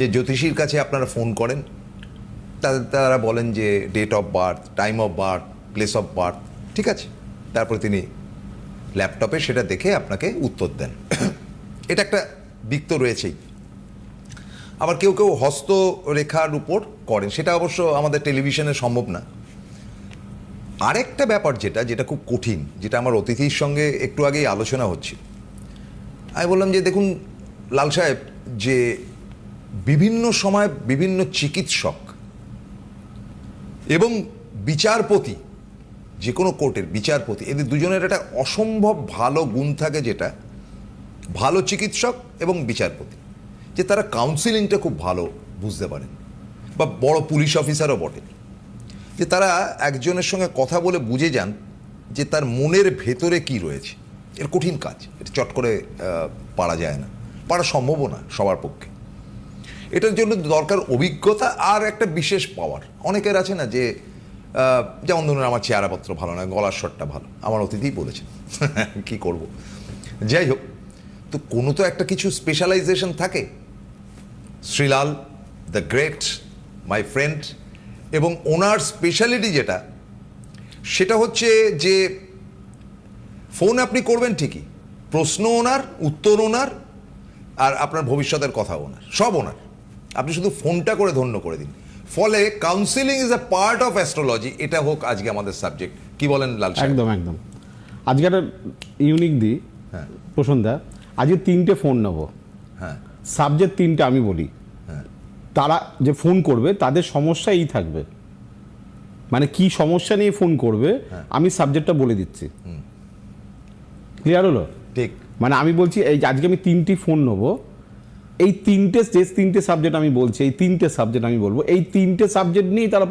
যে জ্যোতিষীর কাছে আপনারা ফোন করেন তারা বলেন যে date of birth time of birth place of birth ঠিক আছে? তারপর তিনি ল্যাপটপে সেটা দেখে আপনাকে উত্তর দেন। এটা একটা দিক তো রয়েছেই। আবার কেউ কেউ হস্তরেখার উপর করেন, সেটা অবশ্য আমাদের টেলিভিশনে সম্ভব না। আরেকটা ব্যাপার যেটা যেটা খুব কঠিন, যেটা আমার অতিথির সঙ্গে একটু আগেই আলোচনা হচ্ছে আমি বললাম যে, দেখুন, লাল সাহেব, যে বিভিন্ন সময় বিভিন্ন চিকিৎসক এবং বিচারপতি, যে কোনো কোর্টের বিচারপতি, এদের দুজনের একটা অসম্ভব ভালো গুণ থাকে যেটা, ভালো চিকিৎসক এবং বিচারপতি, যে তারা কাউন্সিলিংটা খুব ভালো বুঝতে পারেন বা বড় পুলিশ অফিসারও বটে। যে তারা একজনের সঙ্গে কথা বলে বুঝে যান যে তার মনের ভেতরে কি রয়েছে। এর কঠিন কাজ, এটা চট করে পারা যায় না, পারা সম্ভবও না সবার পক্ষে। এটার জন্য দরকার অভিজ্ঞতা আর একটা বিশেষ পাওয়ার অনেকের আছে না যে যেমন ধরুন আমার চেহারাপত্র ভালো না, গলার স্বরটা ভালো, আমার অতিথিই বলেছে কি করব? যাই হোক, তো কোনো তো একটা কিছু স্পেশালাইজেশন থাকে। Shrilal the great my friend এবং ওনার স্পেশালিটি যেটা, সেটা হচ্ছে যে ফোন আপনি করবেন ঠিকই, প্রশ্ন ওনার, উত্তর ওনার, আর আপনার ভবিষ্যতের কথা ওনার, সব ওনার। আপনি শুধু ফোনটা করে ধন্য করে দিন। ফলে counselling is a part of astrology এটা হোক আজকে আমাদের সাবজেক্ট কি বলেন লাল একদম একদম। আজকে একটা ইউনিক দিই হ্যাঁ। প্রসন্দা আজকে তিনটে ফোন নেব। হ্যাঁ। সাবজেক্ট তিনটে আমি বলি। হ্যাঁ। তারা যে ফোন করবে তাদের সমস্যা এই থাকবে। মানে কি সমস্যা নিয়ে ফোন করবে আমি সাবজেক্টটা বলে দিচ্ছি। ক্লিয়ার হলো? ঠিক। মানে আমি বলছি এই আজকে আমি তিনটি ফোন নেব এই তিনটে যে তিনটে সাবজেক্ট আমি বলছি এই তিনটে সাবজেক্ট আমি বলব। এই তিনটে সাবজেক্ট নিয়েই তারা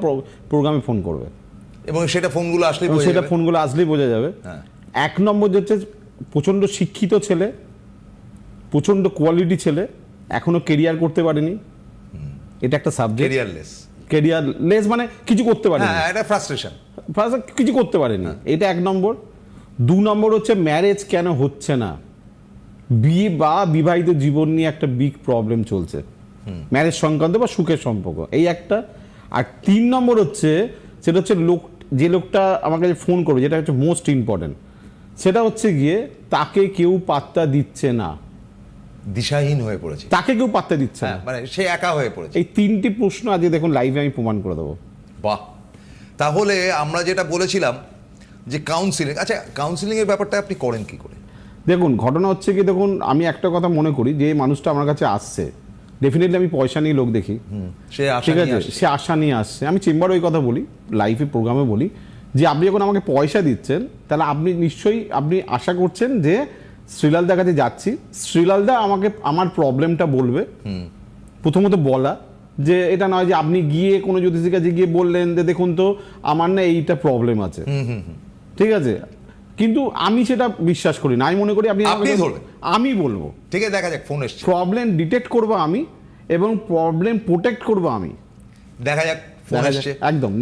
প্রোগ্রামে ফোন করবে। এবং সেটা ফোনগুলো আসলে সেটা ফোনগুলো আসলেই বোঝা যাবে। হ্যাঁ। এক নম্বর যে হচ্ছে প্রচণ্ড শিক্ষিত ছেলে প্রচণ্ড কোয়ালিটি ছেলে এখনও কেরিয়ার করতে পারেনি। এটা একটা সাবজেক্ট কেরিয়ারলেস কেরিয়ার লেস মানে কিছু করতে পারেনি। হ্যাঁ এটা ফ্রাস্ট্রেশন কিছু করতে পারেনি। এটা এক নম্বর। দু নম্বর হচ্ছে ম্যারেজ কেন হচ্ছে না? বিয়ে বা বিবাহিত জীবন নিয়ে একটা বিগ প্রবলেম চলছে। ম্যারেজ সংক্রান্ত বা সুখের সম্পর্ক এই একটা। আর তিন নম্বর হচ্ছে সেটা হচ্ছে লোক যে লোকটা আমার কাছে ফোন করবে যেটা হচ্ছে মোস্ট ইম্পর্টেন্ট সেটা হচ্ছে গিয়ে তাকে কেউ পাত্তা দিচ্ছে না। দিশাহীন হয়ে পড়েছে। তাকে কেউ পাত্তা দিচ্ছে হ্যাঁ না মানে সে একা হয়ে পড়েছে। এই তিনটি প্রশ্ন আজকে দেখুন লাইভে আমি প্রমাণ করে দেবো। বাহ! তাহলে আমরা যেটা বলেছিলাম যে কাউন্সিলিং আচ্ছা কাউন্সিলিংয়ের ব্যাপারটা আপনি করেন কি করে? দেখুন ঘটনা হচ্ছে কি দেখুন আমি একটা কথা মনে করি যে মানুষটা আমার কাছে আসছে ডেফিনেটলি আমি পয়সা নিয়ে লোক দেখি। ঠিক আছে সে আশা নিয়ে আসছে। আমি চেম্বারে ওই কথা বলি লাইভে প্রোগ্রামে বলি যে আপনি যখন আমাকে পয়সা দিচ্ছেন তাহলে আপনি নিশ্চয়ই আপনি আশা করছেন যে শ্রীলালদার কাছে যাচ্ছি। শ্রীলালদা আমাকে আমার প্রবলেমটা বলবে। প্রথমত বলা যে এটা নয় যে আপনি গিয়ে কোনো জ্যোতিষীর কাছে গিয়ে বললেন যে দেখুন তো আমার না এইটা প্রবলেম আছে। ঠিক আছে? কিন্তু আমি সেটা বিশ্বাস করি না। আমি মনে করি আপনি আপনি ধরবেন। আমি বলব। ঠিক আছে দেখা যাক ফোন এসছে। প্রবলেম ডিটেক্ট করব আমি এবং প্রবলেম প্রোটেক্ট করব আমি। দেখা যাক ফোন এসছে। একদম।